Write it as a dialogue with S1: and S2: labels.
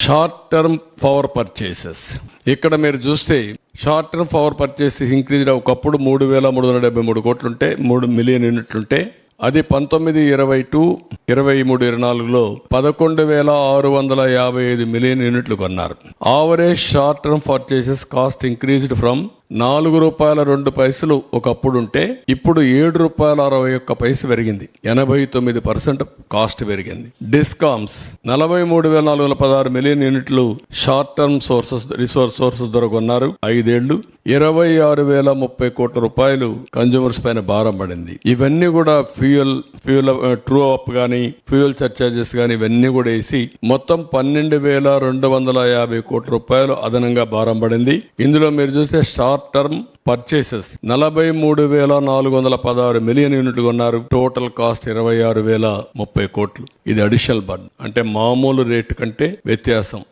S1: Short term power purchases ఇక్కడ మీరు చూస్తే short term power purchases increase ఒకప్పుడు మూడు వేల మూడు వందల డెబ్బై మూడు కోట్లుంటే మూడు మిలియన్ యూనిట్లుంటే అది పంతొమ్మిది ఇరవై టూ ఇరవై మూడు ఇరవై నాలుగులో పదకొండు వేల ఆరు వందల యాభై ఐదు మిలియన్ యూనిట్లు కొన్నారు. Average short term purchases cost increased from నాలుగు రూపాయల రెండు పైసలు ఒకప్పుడుంటే ఇప్పుడు ఏడు రూపాయల అరవై ఒక్క పైస పెరిగింది. ఎనభై తొమ్మిది పర్సెంట్ కాస్ట్ పెరిగింది. డిస్కామ్స్ నలభై మూడు వేల నాలుగు వందల పదహారు మిలియన్ యూనిట్లు short term sources resource sources దొరకొన్నారు. ఐదేళ్ళు ఇరవై ఆరు వేల ముప్పై కోట్ల రూపాయలు కన్జ్యూమర్స్ పైన భారం పడింది. ఇవన్నీ కూడా ఫ్యూయల్ ఫ్యూయల్ ట్రూ అప్ కానీ ఫ్యూయల్ సర్చార్జెస్ కానీ ఇవన్నీ కూడా వేసి మొత్తం పన్నెండు వేల రెండు వందల యాభై కోట్ల రూపాయలు అదనంగా భారం పడింది. ఇందులో మీరు చూస్తే షార్ట్ టర్మ్ పర్చేసెస్. నలభై మూడు వేల నాలుగు వందల పదహారు మిలియన్ యూనిట్లు కొన్నారు. టోటల్ కాస్ట్ ఇరవై ఆరు వేల ముప్పై కోట్లు. ఇది అడిషనల్ బర్న్. అంటే మామూలు రేటు కంటే వ్యత్యాసం.